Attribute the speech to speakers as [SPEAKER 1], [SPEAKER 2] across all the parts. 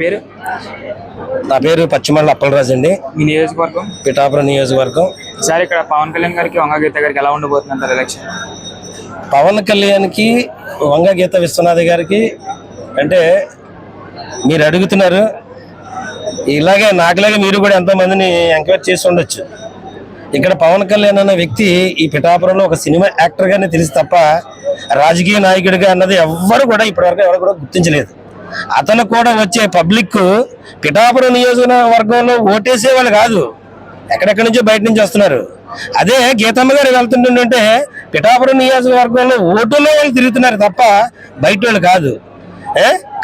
[SPEAKER 1] పేరు?
[SPEAKER 2] నా పేరు పచ్చిమల్ల అప్పలరాజు అండి.
[SPEAKER 1] మీ నియోజకవర్గం?
[SPEAKER 2] పిఠాపురం నియోజకవర్గం.
[SPEAKER 1] ఈసారి ఇక్కడ పవన్ కళ్యాణ్ గారికి వంగ గీత గారికి ఎలా ఉండబోతుంది అంటారు ఎలక్షన్
[SPEAKER 2] పవన్ కళ్యాణ్కి వంగ గీత విశ్వనాథ్ గారికి అంటే మీరు అడుగుతున్నారు ఇలాగే నాకులాగే మీరు కూడా ఎంతో మందిని ఎంక్వైరీ చేసి ఉండొచ్చు. ఇక్కడ పవన్ కళ్యాణ్ అన్న వ్యక్తి ఈ పిఠాపురంలో ఒక సినిమా యాక్టర్గానే తెలిసి తప్ప రాజకీయ నాయకుడిగా అన్నది ఎవ్వరు కూడా ఇప్పటివరకు ఎవరు కూడా గుర్తించలేదు. అతను కూడా వచ్చే పబ్లిక్ పిఠాపురం నియోజకవర్గంలో ఓటేసే వాళ్ళు కాదు. ఎక్కడెక్కడి నుంచో బయట నుంచి వస్తున్నారు. అదే గీతమ్మ గారు వెళ్తుంటుంటే పిఠాపురం నియోజకవర్గంలో ఓటులో వాళ్ళు తిరుగుతున్నారు తప్ప బయట వాళ్ళు కాదు.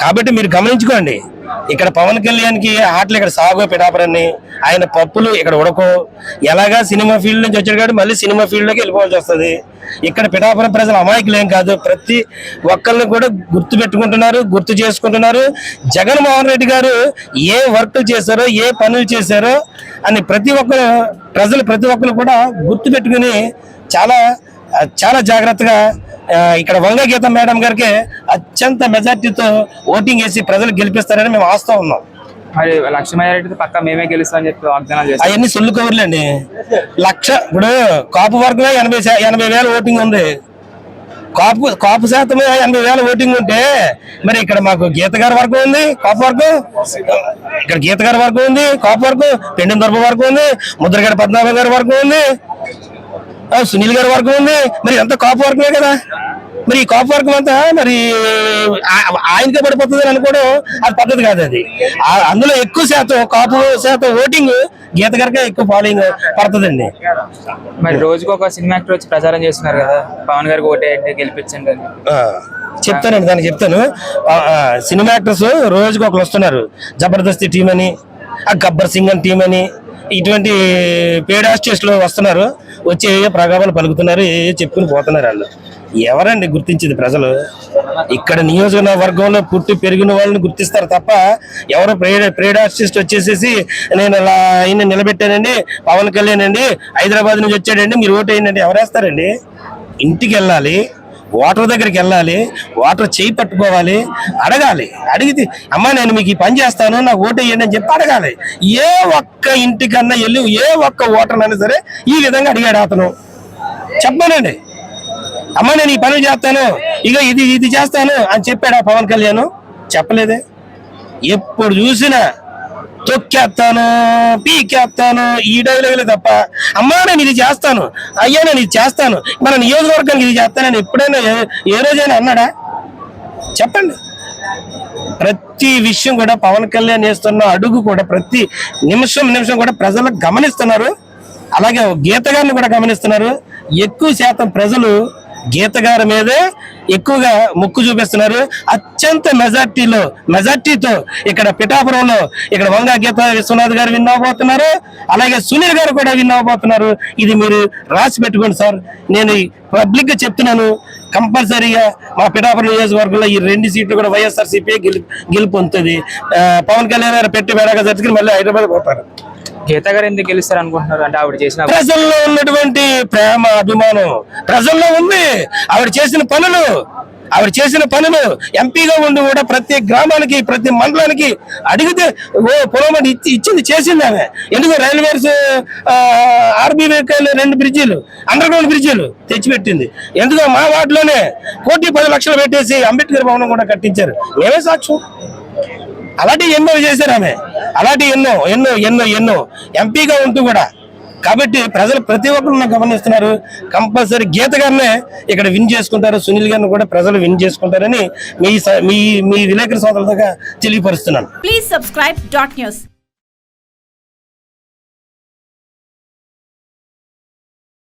[SPEAKER 2] కాబట్టి మీరు గమనించుకోండి. ఇక్కడ పవన్ కళ్యాణ్కి ఆటలు ఇక్కడ సాగు పిఠాపురాన్ని ఆయన పప్పులు ఇక్కడ ఉడకో. ఎలాగా సినిమా ఫీల్డ్ నుంచి వచ్చాడు కాబట్టి మళ్ళీ సినిమా ఫీల్డ్లోకి వెళ్ళిపోవాల్సి వస్తుంది. ఇక్కడ పిఠాపురం ప్రజలు అమాయకులు ఏం కాదు. ప్రతి ఒక్కరిని కూడా గుర్తు పెట్టుకుంటున్నారు గుర్తు చేసుకుంటున్నారు. జగన్మోహన్ రెడ్డి గారు ఏ వర్క్ చేశారో ఏ పనులు చేశారో అని ప్రతి ఒక్కరు ప్రజలు ప్రతి ఒక్కరు కూడా గుర్తు పెట్టుకుని చాలా చాలా జాగ్రత్తగా ఇక్కడ వంగ గీత మేడం గారికి అత్యంత మెజార్టీతో ఓటింగ్ వేసి ప్రజలు గెలిపిస్తారని మేము ఆస్తా ఉన్నాం.
[SPEAKER 1] మరి లక్ష మెజారిటీ పక్క మేమే గెలుస్తామని చెప్పి వాగ్దానాలు చేస్తాం
[SPEAKER 2] అవన్నీ సొల్లు కవర్లండి. లక్ష ఇప్పుడు కాపు వర్గమే ఎనభై ఎనభై వేల ఓటింగ్ ఉంది. కాపు కాపు శాతమే ఎనభై వేల ఓటింగ్ ఉంటే మరి ఇక్కడ మాకు గీత గారి వర్గం ఉంది కాపు వర్గం. ఇక్కడ గీత గారి వర్గం ఉంది కాపు వర్గం. పెండిన దొరప వర్గం ఉంది ముద్రగడ పద్మనాభం గారి వర్గం ఉంది. సునీల్ గారి వర్గం ఉంది. మరి ఎంత కాపు వర్గమే కదా. మరి ఈ కాపు వర్గం అంతా మరి ఆయనకే పడిపోతుంది అని అనుకోవడం అది పద్ధతి కాదు అది. అందులో ఎక్కువ శాతం కాపు శాతం ఓటింగ్ గీత గారికే ఎక్కువ ఫాలోయింగ్ పడుతుందండి.
[SPEAKER 1] మరి రోజుకు ఒక సినిమా యాక్టర్ వచ్చి ప్రచారం చేస్తున్నారు కదా. పవన్ గారికి ఓటేయండి గెలిపించండి
[SPEAKER 2] చెప్తానండి దానికి చెప్తాను. సినిమా యాక్టర్స్ రోజుకి ఒకరు వస్తున్నారు. జబర్దస్తి టీం అని ఆ గబ్బర్ సింగ్ అని టీం అని ఇటువంటి పేడ్ హాస్టల్స్లో వస్తున్నారు వచ్చి ఏ ప్రగాభాలు పలుకుతున్నారు ఏ చెప్పుకుని పోతున్నారు వాళ్ళు. ఎవరండి గుర్తించేది ప్రజలు? ఇక్కడ నియోజకవర్గంలో పుట్టి పెరిగిన వాళ్ళని గుర్తిస్తారు తప్ప ఎవరో ప్రేడ్ ప్రేడ్ ఆర్టిస్ట్ వచ్చేసేసి నేను ఇలా ఆయన నిలబెట్టానండి పవన్ కళ్యాణ్ అండి హైదరాబాద్ నుంచి వచ్చాడండి మీరు ఓటు వేయండి ఎవరేస్తారండి ఇంటికి వెళ్ళాలి వాటర్ దగ్గరికి వెళ్ళాలి వాటర్ చేయి పట్టుకోవాలి అడగాలి. అడిగితే అమ్మా నేను మీకు ఈ పని చేస్తాను నాకు ఓటు వేయండి అని చెప్పి అడగాలి. ఏ ఒక్క ఇంటికన్నా వెళ్ళి ఏ ఒక్క ఓటర్నైనా సరే ఈ విధంగా అడిగాడు అతను. చెప్పానండి. అమ్మ నేను ఈ పని చేస్తాను ఇక ఇది ఇది చేస్తాను అని చెప్పాడా పవన్ కళ్యాణ్. చెప్పలేదే. ఎప్పుడు చూసినా తొక్కేస్తాను పీకేస్తాను ఈ డైలాగులే తప్ప. అమ్మా నేను ఇది చేస్తాను. అయ్యా నేను ఇది చేస్తాను. మన నియోజకవర్గానికి ఇది చేస్తానని ఎప్పుడైనా ఏ- ఏ రోజైనా అన్నాడా? చెప్పండి. ప్రతి విషయం కూడా పవన్ కళ్యాణ్ వేస్తున్న అడుగు కూడా ప్రతి నిమిషం నిమిషం కూడా ప్రజలు గమనిస్తున్నారు. అలాగే గీత గారిని కూడా గమనిస్తున్నారు. ఎక్కువ శాతం ప్రజలు గీత గారి మీదే ఎక్కువగా మొక్కు చూపిస్తున్నారు. అత్యంత మెజార్టీలో మెజార్టీతో ఇక్కడ పిఠాపురంలో ఇక్కడ వంగ గీత విశ్వనాథ్ గారు విన్ అవబోతున్నారు. అలాగే సునీల్ గారు కూడా విన్నవబోతున్నారు ఇది మీరు రాసి పెట్టుకోండి సార్. నేను పబ్లిక్గా చెప్తున్నాను. కంపల్సరీగా మా పిఠాపురం నియోజకవర్గంలో ఈ రెండు సీట్లు కూడా వైఎస్ఆర్ సిపి గెలుపు పొందుతుంది పవన్ కళ్యాణ్ గారు పెట్టి వేడగా జరుగుతుంది మళ్ళీ హైదరాబాద్ పోతారు.
[SPEAKER 1] గీత గారు ఎందుకు గెలుస్తారు అనుకుంటున్నారు అంటే ఆవిడ చేసిన
[SPEAKER 2] ప్రజల్లో ఉన్నటువంటి ప్రేమ అభిమానం ప్రజల్లో ఉంది. ఆవిడ చేసిన పనులు ఆవిడ చేసిన పనులు ఎంపీగా ఉండి కూడా ప్రతి గ్రామానికి ప్రతి మండలానికి అడిగితే ఓ పొలం ఇచ్చి ఇచ్చింది చేసింది ఆమె. ఎందుకు రైల్వేస్ ఆర్బీ వెహికల్ రెండు బ్రిడ్జీలు అండర్ గ్రౌండ్ బ్రిడ్జీలు తెచ్చిపెట్టింది. ఎందుకు మా వార్డులోనే కోటి పది లక్షలు పెట్టేసి అంబేద్కర్ భవనం కూడా కట్టించారు. మేమే సాక్ష్యం? అలాంటివి ఎన్నో చేశారు ఆమె. అలాంటి ఎన్నో ఎన్నో ఎన్నో ఎన్నో. ఎంపీగా ఉంటూ కూడా. కాబట్టి ప్రజలు ప్రతి ఒక్కరు గమనిస్తున్నారు. కంపల్సరీ గీత గారినే ఇక్కడ విన్ చేసుకుంటారు. సునీల్ గారిని కూడా ప్రజలు విన్ చేసుకుంటారని మీ స- మీ మీ విలేకరు సోదరులుగా తెలియపరుస్తున్నాను.
[SPEAKER 3] Please subscribe dot news